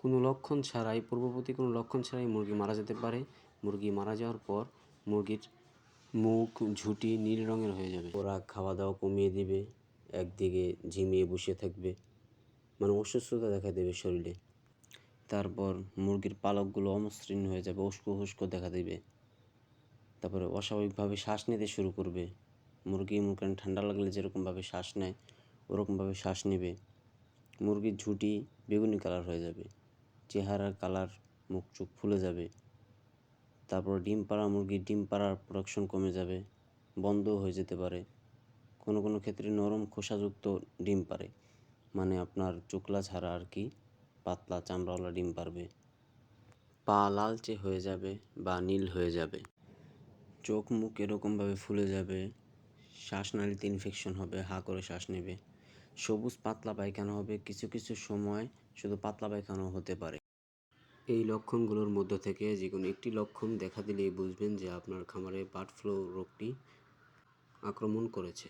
কোনো লক্ষণ ছাড়াই, পূর্ববর্তী কোনো লক্ষণ ছাড়াই মুরগি মারা যেতে পারে। মুরগি মারা যাওয়ার পর মুরগির মুখ ঝুঁটি নীল রঙের হয়ে যাবে। ওরা খাওয়া দাওয়া কমিয়ে দিবে, একদিকে ঝিমিয়ে বসে থাকবে মানে অসুস্থতা দেখা দেবে শরীরে। তারপর মুরগির পালকগুলো অমসৃণ হয়ে যাবে, উস্কো হুস্কো দেখা দেবে। তারপরে অস্বাভাবিকভাবে শ্বাস নিতে শুরু করবে। মুরগি মুরগান ঠান্ডা লাগলে যেরকমভাবে শ্বাস নেয়, ওরকমভাবে শ্বাস নেবে। মুরগির ঝুঁটি বেগুনি কালার হয়ে যাবে। চেহারার কালার, মুখ চোখ ফুলে যাবে। তারপর ডিম পাড়া মুরগির ডিম পাড়ার প্রোডাকশন কমে যাবে বন্ধ হয়ে যেতে পারে। কোনো কোনো ক্ষেত্রে নরম খোসাযুক্ত ডিম পারে মানে আপনার চোকলা ছাড়া আর কি পাতলা চামড়াওয়ালা ডিম পারবে পা লালচে হয়ে যাবে বা নীল হয়ে যাবে। চোখ মুখ এরকমভাবে ফুলে যাবে, শ্বাসনালীতে ইনফেকশন হবে, হা করে শ্বাস নেবে। সবুজ পাতলা পায়খানা হবে, কিছু কিছু সময় শুধু পাতলা পায়খানা হতে পারে। এই লক্ষণগুলোর মধ্য থেকে যে কোনো একটি লক্ষণ দেখা দিলেই বুঝবেন যে আপনার খামারে বার্ড ফ্লু রোগটি আক্রমণ করেছে।